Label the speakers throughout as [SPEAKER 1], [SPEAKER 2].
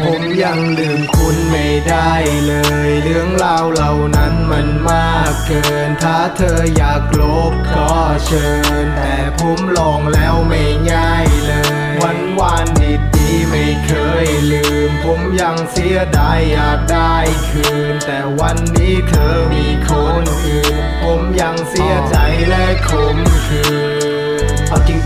[SPEAKER 1] ผมยังลืมคุณไม่ได้เลย เรื่องราวเหล่านั้นมันมากเกิน ถ้าเธออยากลบก็เชิญ แต่ผมลองแล้วไม่ง่ายเลย วันวานดีดีๆไม่เคยลืม ผมยังเสียดายอยากได้คืน แต่วันนี้เธอมีคนอื่น ผมยังเสียใจและขมขื่นเอาจริง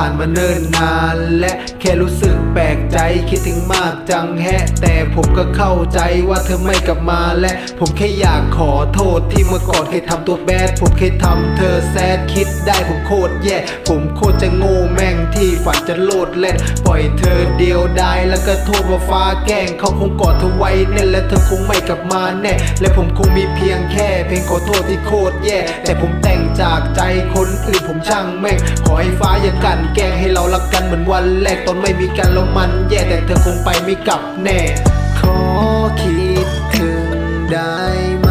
[SPEAKER 1] ผ่านมาเนิ่นนาน และแค่รู้สึกแปลกใจคิดถึงมากจังแฮะ แต่ผมก็เข้าใจว่าเธอไม่กลับมาและผมแค่อยากขอโทษที่เมื่อก่อนเคยทำตัวแบดผมเคยทำเธอแซดคิดได้ผมโคตรแย่ ผมโคตรจะโง่แม่งที่ฝันจะโลดแล่น ปล่อยเธอเดียวได้แล้วก็โทษว่าฟ้าแกล้งเขาคงกอดเธอไว้แน่และเธอคงไม่กลับมาแน่และผมคงมีเพียงแค่เพลงขอโทษที่โคตรแย่ แต่ผมแต่งจากใจคนอื่นผมช่างแม่งขอให้ฟ้าอย่ากันแกล้งให้เรารักกันเหมือนวันแรกตอนไม่มีกันแล้วมัน แย่แต่เธอคงไปไม่กลับแน่ ขอคิดถึงได้ไหม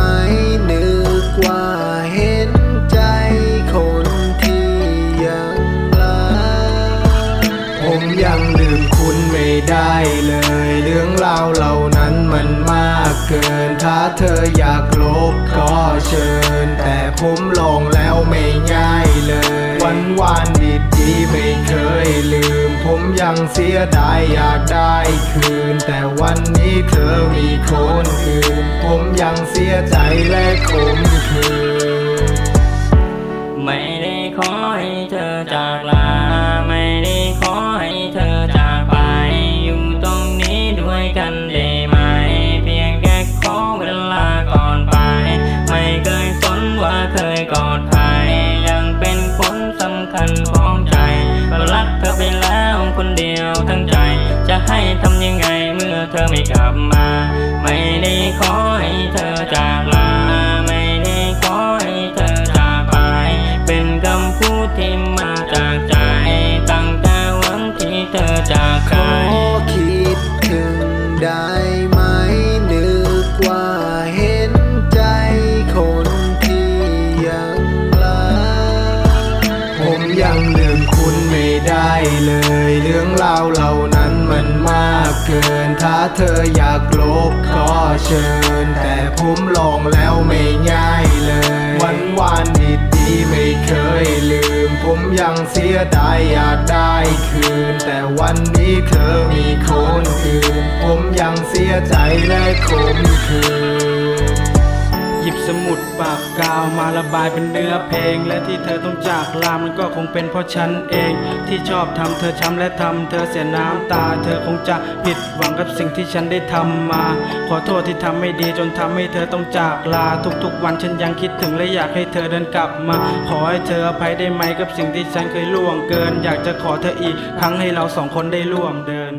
[SPEAKER 1] นึกว่าเห็นใจคนที่ยังรักผมยังลืมคุณไม่ได้เลย เรื่องราวเหล่านั้นมันมากเกิน ถ้าเธออยากลบก็เชิญ แต่ผมลองแล้วไม่ ยังเสียดายอยากได้คืน แต่วันนี้เธอมีคนอื่น ผมยังเสียใจและขมขื่น
[SPEAKER 2] ไม่ได้ขอให้เธอจากลา ไม่ได้ขอให้เธอจากไป อยู่ตรงนี้ด้วยกันได้ไหม เพียงแค่ขอเวลาก่อนไป ไม่เคยสนว่าเคยกอดใครยังเป็นคนสำคัญ ลับมา ไม่ได้ขอให้เธอจากลาไม่ได้ขอให้เธอจากไป เป็นคำพูดที่มาจากใจ ตั้งแต่วันที่เธอจาก
[SPEAKER 1] ข
[SPEAKER 2] กั
[SPEAKER 1] อคิดถึงได้ไหมนึกว่าเห็นใจคนที่ยังรักผมยังลืมคุณไม่ได้เลย เรื่องราวเหล่านั้น มันมากเกิน ถ้าเธออยากลบก็เชิญ แต่ผมลองแล้วไม่ง่ายเลย วันวานดีดีไม่เคยลืม ผมยังเสียดายอยากได้คืน แต่วันนี้เธอมีคนอื่น ผมยังเสียใจและขมขื่น
[SPEAKER 3] สมุดปากกาวมาระบายเป็นเนื้อเพลง และที่เธอต้องจากลามันก็คงเป็นเพราะฉันเอง ที่ชอบทำเธอช้ำและทำเธอเสียน้ำตา เธอคงจะผิดหวังกับสิ่งที่ฉันได้ทำมา ขอโทษที่ทำไม่ดีจนทำให้เธอต้องจากลา ทุกๆ วันฉันยังคิดถึงและอยากให้เธอเดินกลับมา ขอให้เธออภัยได้ไหมกับสิ่งที่ฉันเคยล่วงเกิน อยากจะขอเธออีกครั้งให้เราสองคนได้ร่วมเดิน